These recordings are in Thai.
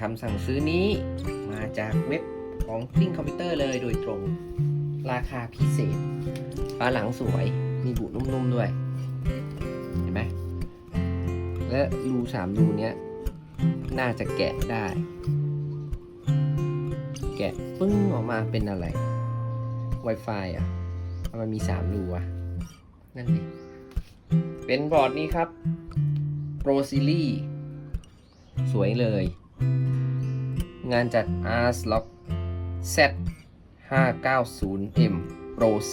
คำสั่งซื้อนี้มาจากเว็บของกลิ้งคอมพิวเตอร์เลยโดยตรงราคาพิเศษฝาหลังสวยมีบุนุ่มๆด้วย เห็นไหมและรูสามรูเนี้ย น่าจะแกะได้ แกะปึ้งออกมาเป็นอะไร Wi-Fi อะมันมีสามรูอะ นั่นดิเป็นบอร์ดนี้ครับ Pro Series สวยเลย งานจาก ASRock Z 590M Pro 4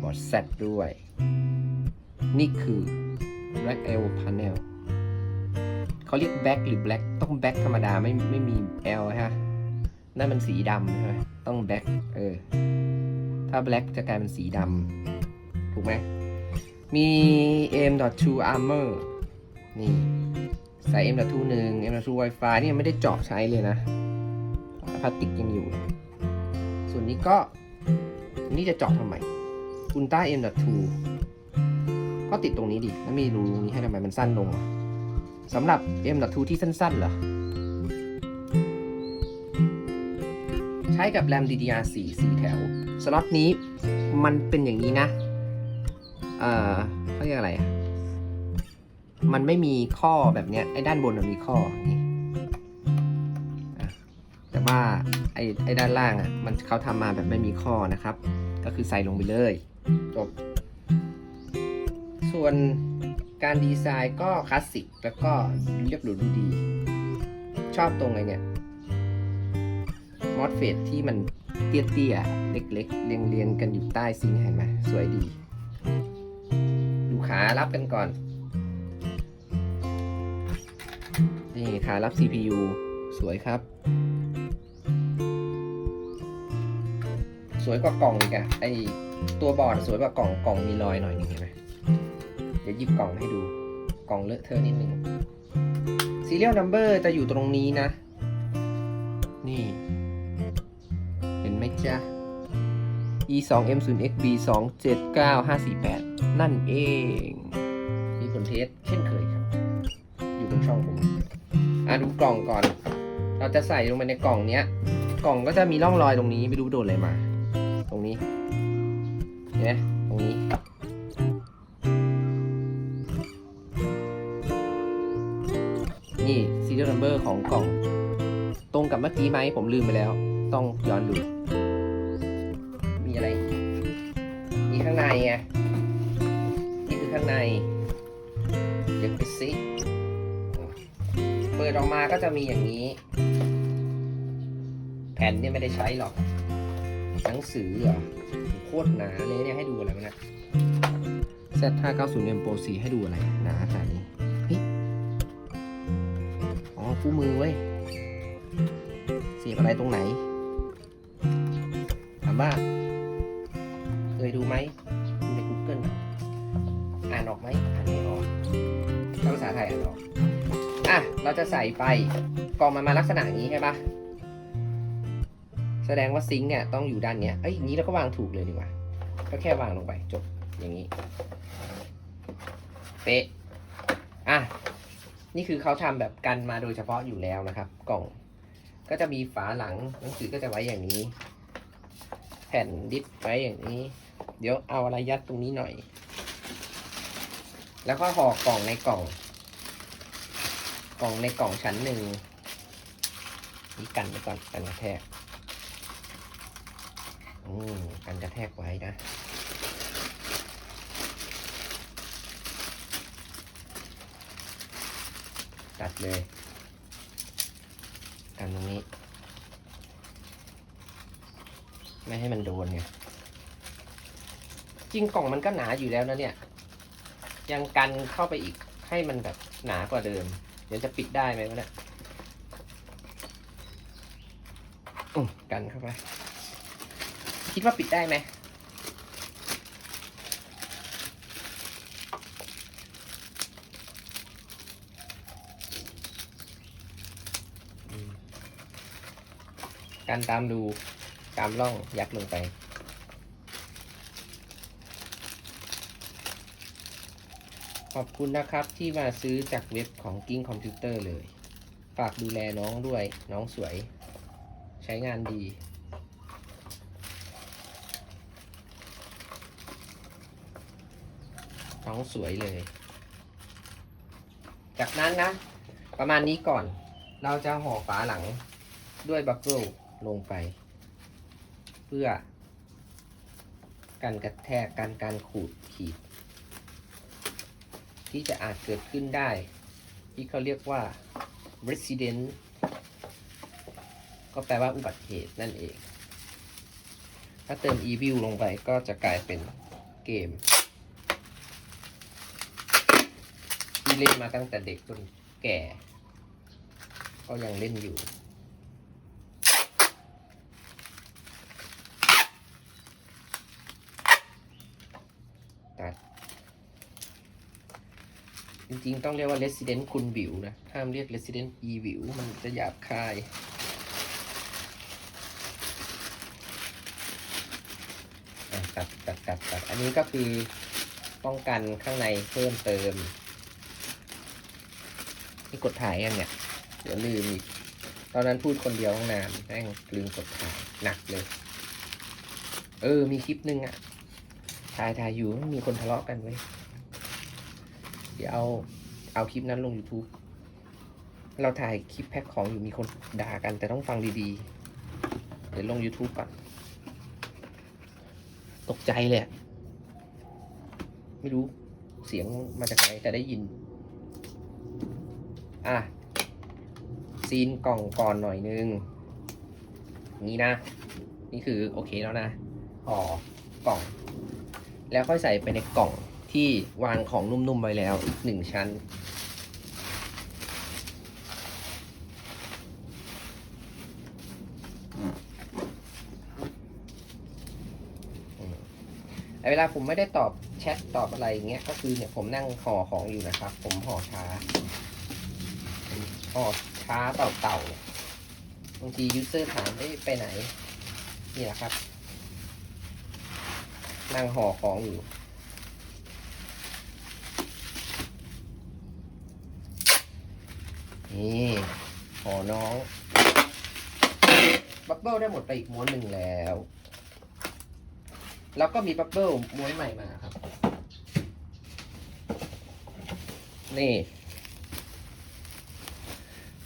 บอร์ด Z ด้วย นี่คือ Black L Panel เขาเรียก Black หรือ Black ต้อง Black ธรรมดาไม่ไม่มี L ฮะนั่นมันสีดำใช่ไหมต้อง Black เออ ถ้า Black จะกลายเป็นสีดำถูกไหมมี M.2 Armor นี่ ใส่ M.2 หนึ่ง M.2 Wi-Fi นี่ยังไม่ได้เจาะใช้เลยนะพลาสติกยังอยู่ ส่วนนี้ก็นี่จะเจาะทำไมอุลตร้า M.2 ก็ติดตรงนี้ดิแล้วมีรูนี้ให้ทำไมมันสั้นลงอะสำหรับ M.2 ที่สั้นๆเหรอใช้กับ RAM DDR4 4แถว สล็อตนี้มันเป็นอย่างนี้นะ เอ่อเขาเรียกอะไรอะ มันไม่มีข้อแบบเนี้ยไอ้ด้านบนมันมีข้อนี่แต่ว่าไอ้ไอ้ด้านล่างอะมันเขาทำมาแบบไม่มีข้อนะครับ ก็คือใส่ลงไปเลยจบส่วนการดีไซน์ก็คลาสสิกแล้วก็เรียบหรูดูดี ชอบตรงไอ้เนี่ยมอสเฟตที่มันเตี้ยๆ เล็กๆ เรียงๆ กันอยู่ใต้ซิงค์เห็นไหมสวยดีดูขารับกันก่อน นี่ขารับ CPU สวยครับ สวยกว่ากล่องอีกอะไอตัวบอร์ดสวยกว่ากล่องกล่องมีรอยหน่อยนึงเห็นไหมเดี๋ยวหยิบกล่องให้ดูกล่องเลอะเทอะนิดนึง Serial Number จะอยู่ตรงนี้นะ นี่ เห็นไหมจ๊ะ e 2 m 0 x b 2 7 9 5 4 8นั่นเอง มีผลเทสเช่นเคย อะดูกล่องก่อน เราจะใส่ลงไปในกล่องเนี้ย กล่องก็จะมีร่องรอยตรงนี้ไม่รู้โดนอะไรมา ตรงนี้เห็นไหมตรงนี้นี่ serial number ของกล่อง ตรงกับเมื่อกี้ไหมผมลืมไปแล้ว ต้องย้อนดู ปิดออกมาก็จะมีอย่างนี้ แผ่นเนี่ยไม่ได้ใช้หรอก หนังสือเหรอโคตรหนาเลยเนี่ยให้ดูอะไรวะเนะ Z590M Pro 4ให้ดูอะไรหนาขนาดนี้เฮ้ยอ๋อคู่มือเว้ยเสียบอะไรตรงไหนถามว่า เราจะใส่ไปกล่องมันมาลักษณะอย่างนี้ใช่ปะแสดงว่าซิงค์เนี่ยต้องอยู่ด้านเนี้ยเอ้ยนี้เราก็วางถูกเลยดีกว่า ก็แค่วางลงไปจบอย่างนี้เป๊ะอะนี่คือเขาทำแบบกันมาโดยเฉพาะอยู่แล้วนะครับ กล่องก็จะมีฝาหลังหนังสือก็จะไว้อย่างนี้ แผ่นดิสไว้อย่างนี้ เดี๋ยวเอาอะไรยัดตรงนี้หน่อย แล้วก็ห่อกล่องในกล่อง กล่องในกล่องชั้นหนึ่งนี่กันไปก่อนกันกระแทกอืมกันกระแทกไว้นะตัดเลย กันตรงนี้ ไม่ให้มันโดนไงจริงกล่องมันก็หนาอยู่แล้วนะเนี่ย ยังกันเข้าไปอีกให้มันแบบหนากว่าเดิม เดี๋ยวจะปิดได้ไหมวะเนี่ยอืมกันเข้าไป คิดว่าปิดได้ไหมอืมกันตามดูตามร่องยัดลงไป ขอบคุณนะครับที่มาซื้อจากเว็บของกิ้งคอมพิวเตอร์เลย ฝากดูแลน้องด้วยน้องสวย ใช้งานดี น้องสวยเลย จากนั้นนะ ประมาณนี้ก่อน เราจะห่อฝาหลังด้วยบับเบิลลงไป เพื่อ กันกระแทกกันการขูดขีด ที่จะอาจเกิดขึ้นได้ ที่เขาเรียกว่า resident ก็แปลว่าอุบัติเหตุนั่นเอง ถ้าเติม evil ลงไปก็จะกลายเป็นเกม ที่เล่นมาตั้งแต่เด็กจนแก่ ก็ยังเล่นอยู่ ริง ๆ ต้องเรียกว่า Resident คุณบิวนะ ห้ามเรียก Resident e วิวมันจะหยาบคาย ตัดตัดตัดตัดอันนี้ก็คือป้องกันข้างในเพิ่มเติม นี่กดถ่ายยังเนี่ย เดี๋ยวลืมอีก ตอนนั้นพูดคนเดียวตั้งนานแม่งลืมกดถ่ายหนักเลย เออ มีคลิปหนึ่งอะถ่ายถ่ายอยู่มีคนทะเลาะกันไว้ เดี๋ยวเอาเอาคลิปนั้นลง YouTube เราถ่ายคลิปแพ็คของอยู่มีคนด่ากันแต่ต้องฟังดีๆ เดี๋ยวลง YouTube ก่อน ตกใจเลยไม่รู้เสียงมาจากไหนแต่ได้ยิน อะ ซีนกล่องก่อนหน่อยนึงอย่างนี้นะ นี่คือโอเคแล้วนะห่อกล่อง แล้วค่อยใส่ไปในกล่อง ที่วางของนุ่มๆไว้แล้วอีกหนึ่งชั้น เวลาผมไม่ได้ตอบแชทตอบอะไรอย่างเงี้ย ก็คือเนี่ยผมนั่งห่อของอยู่นะครับ ผมห่อช้าอ๋อช้าเต่าเต่าบางทียูเซอร์ถามเอ้ไปไหน นี่แหละครับ นั่งห่อของอยู่ นี่หอน้อง บับเบิ้ลได้หมดไปอีกม้วนหนึ่งแล้ว แล้วก็มีบับเบิ้ลม้วนใหม่มาครับ นี่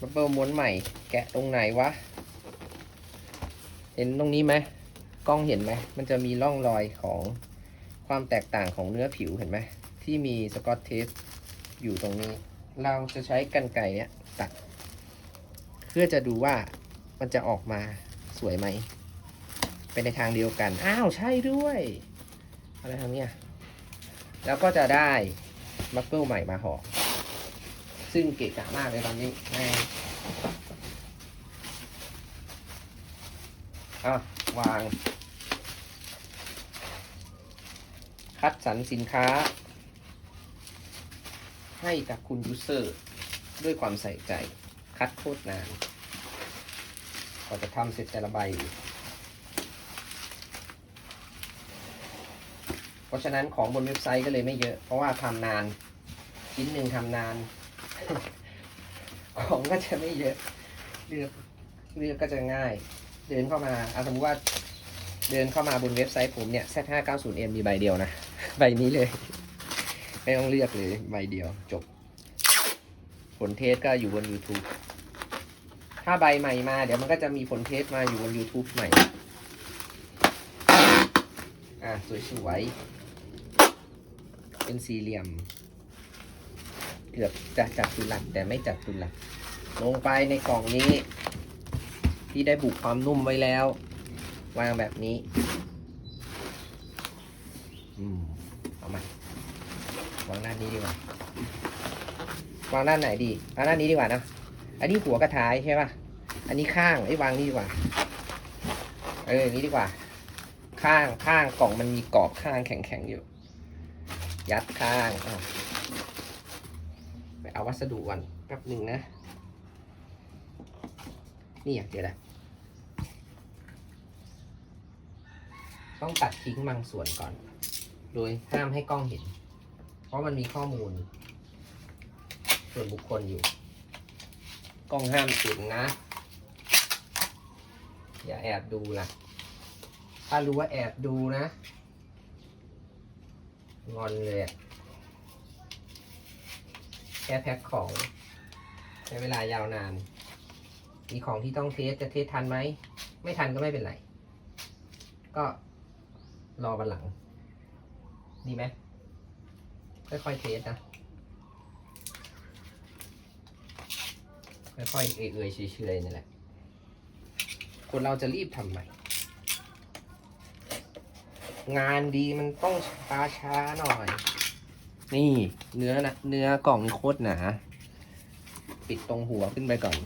บับเบิ้ลม้วนใหม่ แกะตรงไหนวะ เห็นตรงนี้ไหมกล้องเห็นไหม มันจะมีร่องรอยของความแตกต่างของเนื้อผิวเห็นไหม ที่มีสกอตเทปอยู่ตรงนี้ เราจะใช้กันไก่เนี้ย ตัด เพื่อจะดูว่ามันจะออกมาสวยไหมเป็นในทางเดียวกัน อ้าว ใช่ด้วยอะไรทางเนี้ยแล้วก็จะได้บับเบิลใหม่มาห่อซึ่งเกะกะมากเลยตอนนี้แม่อะวาง คัดสรรสินค้า ให้กับคุณยูเซอร์ ด้วยความใส่ใจ คัดโคตรนานกว่าจะทำเสร็จแต่ละใบ เพราะฉะนั้นของบนเว็บไซต์ก็เลยไม่เยอะ เพราะว่าทำนาน ชิ้นหนึ่งทำนาน ของก็จะไม่เยอะ เลือกเลือกก็จะง่าย เดินเข้ามาเอาสมมติว่าเดินเข้ามาบนเว็บไซต์ผมเนี่ย Z590M มีใบเดียวนะ ใบนี้เลย ไม่ต้องเลือกเลยใบเดียวจบ ผลเทสก็อยู่บน YouTube ถ้าใบใหม่มา เดี๋ยวมันก็จะมีผลเทสมาอยู่บน YouTube ใหม่ อะ สวยๆ เป็นสี่เหลี่ยม เกือบจะจัดตุลัดแต่ไม่จัดตุลัดลงไปในกล่องนี้ ที่ได้บุกความนุ่มไว้แล้ว วางแบบนี้ อืม เอามาวางด้านนี้ดีกว่า วางด้านไหนดีวางด้านนี้ดีกว่านะ อันนี้หัวกระท้ายใช่ป่ะ อันนี้ข้างไอ้วางนี่ดีกว่า เออ นี้ดีกว่า ข้างข้างกล่องมันมีกรอบข้างแข็งๆอยู่ ยัดข้างอไปเอาวัสดุก่อนแป๊บหนึ่งนะ นี่อะเดี๋ยวนะต้องตัดทิ้งบางส่วนก่อน โดยห้ามให้กล้องเห็น เพราะมันมีข้อมูล ส่วนบุคคลอยู่ กล้องห้ามสุดนะ อย่าแอบดูล่ะ ถ้ารู้ว่าแอบดูนะ งอนเลยแค่แพ็คของใช้เวลายาวนาน มีของที่ต้องเทสจะเทสทันไหม ไม่ทันก็ไม่เป็นไร ก็รอวันหลัง ดีไหมค่อยๆเทสนะ ค่อยๆเอื่อยๆเฉยๆนี่แหละ คนเราจะรีบทำไมงานดีมันต้องช้าช้าหน่อย นี่เนื้อนะเนื้อกล่องนี่โคตรหนา ปิดตรงหัวขึ้นไปก่อน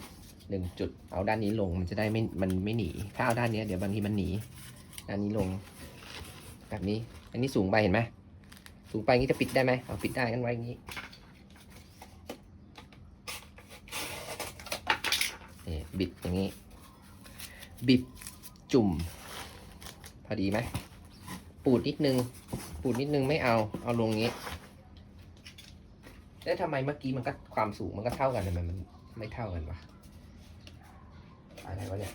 หนึ่งจุด เอาด้านนี้ลงมันจะได้ไม่ มันไม่หนี ถ้าเอาด้านนี้เดี๋ยวบางทีมันหนี ด้านนี้ลง แบบนี้ อันนี้สูงไปเห็นไหม สูงไปงี้จะปิดได้ไหมเอาปิดได้กันไว้อย่างนี้ นี่ บิดอย่างนี้ บิดจุ่ม พอดีไหม ปูดนิดนึง ปูดนิดนึงไม่เอา เอาลงงี้ แล้วทำไมเมื่อกี้มันก็ความสูงมันก็เท่ากันทำไมมันไม่เท่ากันวะ อะไรวะเนี่ย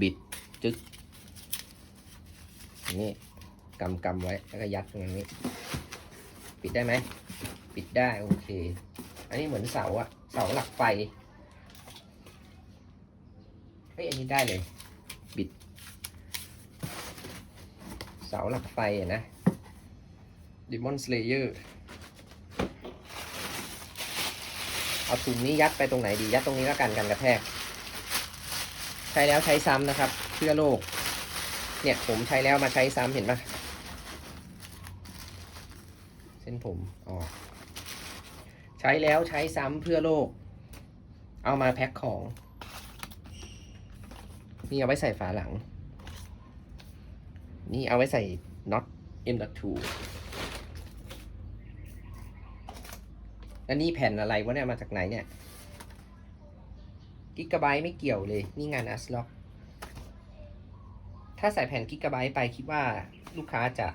บิดจึ๊กอย่างนี้กำกำไว้แล้วก็ยัดตรงนี้ ปิดได้ไหม ปิดได้ โอเค อันนี้เหมือนเสาอะเสาหลักไฟเฮ้ยอันนี้ได้เลย บิด เสาหลักไฟอะนะ Demon Slayer เอาถุงนี้ยัดไปตรงไหนดี ยัดตรงนี้แล้วกันกันกระแทก ใช้แล้วใช้ซ้ำนะครับ เพื่อโลก เนี่ยผมใช้แล้วมาใช้ซ้ำเห็นปะเส้นผมออก ใช้แล้วใช้ซ้ำเพื่อโลก เอามาแพ็คของนี่เอาไว้ใส่ฝาหลัง นี่เอาไว้ใส่น็อต M.2 แล้วนี่แผ่นอะไรวะเนี่ย มาจากไหนเนี่ย กิกะไบต์ไม่เกี่ยวเลย นี่งาน a s l o c ถ้าใส่แผ่นกิกะไบต์ไปคิดว่าลูกค้าจะ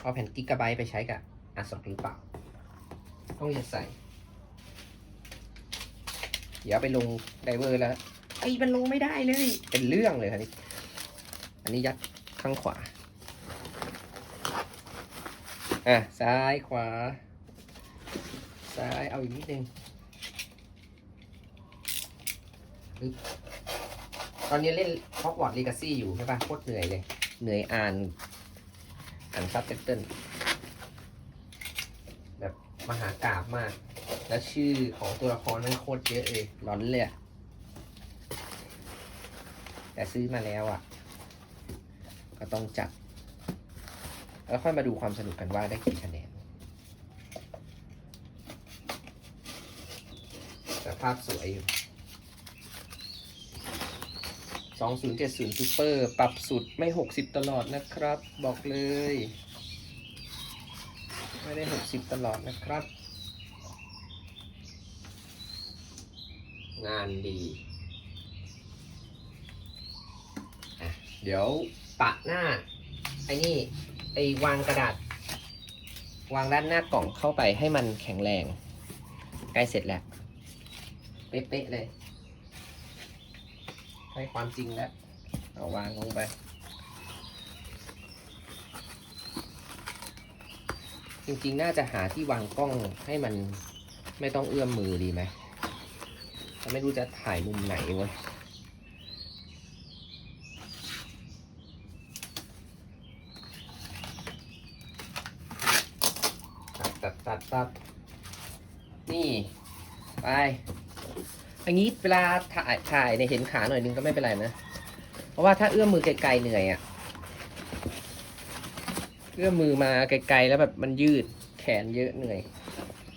เอาแผ่นกิกะไบต์ไปใช้กับ a s l o c หรือเปล่า ต้องอย่าใส่ เดี๋ยวไปลงไดเวอร์แล้วไอ้มันลงไม่ได้เลย เป็นเรื่องเลยครับนี่อันนี้ยัดข้างขวา อะ ซ้ายขวา ซ้ายเอาอีกนิดนึงตอนนี้เล่นฮอกวอตส์ลีกาซี่อยู่ใช่ปะโคตรเหนื่อยเลย เหนื่อยอ่าน อ่านซับไตเติ้ล มหากราบมาก แล้วชื่อของตัวละครมันโคตรเยอะเลยร้อนเลยอะแต่ซื้อมาแล้วอะ ก็ต้องจัด แล้วค่อยมาดูความสนุกกันว่าได้กี่คะแนนแต่ภาพสวยอยู่2070 Super ปรับสุดไม่ 60 ตลอดนะครับ บอกเลย ไม่ได้ 60 ตลอดนะครับ งานดี เดี๋ยวปะหน้า ไอ้นี่ ไอ้วางกระดาษ วางด้านหน้ากล่องเข้าไปให้มันแข็งแรง ใกล้เสร็จแล้ว เป๊ะๆเลย ให้ความจริงแล้ว เอาวางลงไป จริงๆ น่าจะหาที่วางกล้องให้มันไม่ต้องเอื้อมมือดีไหมไม่รู้จะถ่ายมุมไหนเว้ยตัดตัดตัดนี่ ไปอย่างนี้เวลาถ่ายถ่ายเนี่ยเห็นขาหน่อยนึงก็ไม่เป็นไรนะ เพราะว่าถ้าเอื้อมมือไกลๆเหนื่อยอะ่ะ เอื้อมมือมาไกลๆแล้วแบบมันยืดแขนเยอะเหนื่อย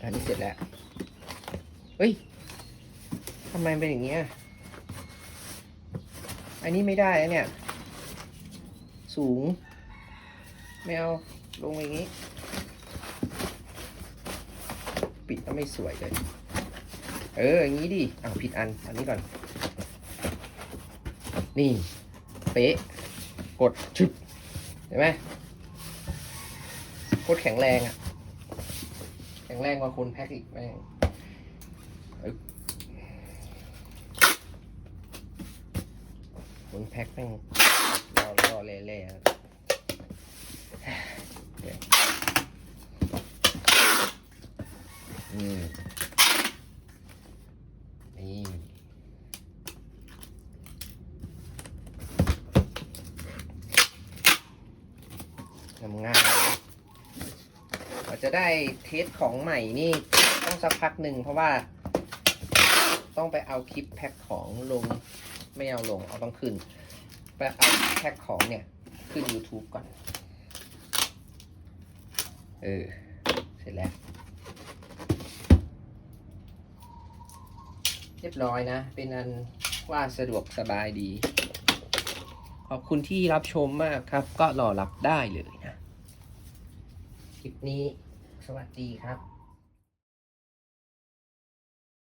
อันนี้เสร็จแล้ว เฮ้ยทำไมเป็นอย่างเงี้ย อันนี้ไม่ได้เนี่ย สูง ไม่เอา ลงอย่างนี้ ปิดแล้วไม่สวยเลย เออ อย่างนี้ดิอ้าวผิดอัน อันนี้ก่อน นี่ เป๊ะ กดชึบเห็นไหม ตรแข็งแรงอะ่ะ แข็งแรงกว่าคนแพ็คอีกแม่งคนแพ็คแม่งรอรอเล่ๆครับเดี๋ยวอืมนี่ทำงานกว่า จะได้เทสของใหม่นี่ต้องสักพักหนึ่งเพราะว่า ต้องไปเอาคลิปแพ็คของลง ไม่เอาลงเอาต้องขึ้น ไปเอาแพ็คของเนี่ย ขึ้น YouTube ก่อน เออ เสร็จแล้ว เรียบร้อยนะ เป็นอันว่าสะดวกสบายดี ขอบคุณที่รับชมมากครับ ก็รอรับได้เลยนะ คลิปนี้ สวัสดีครับ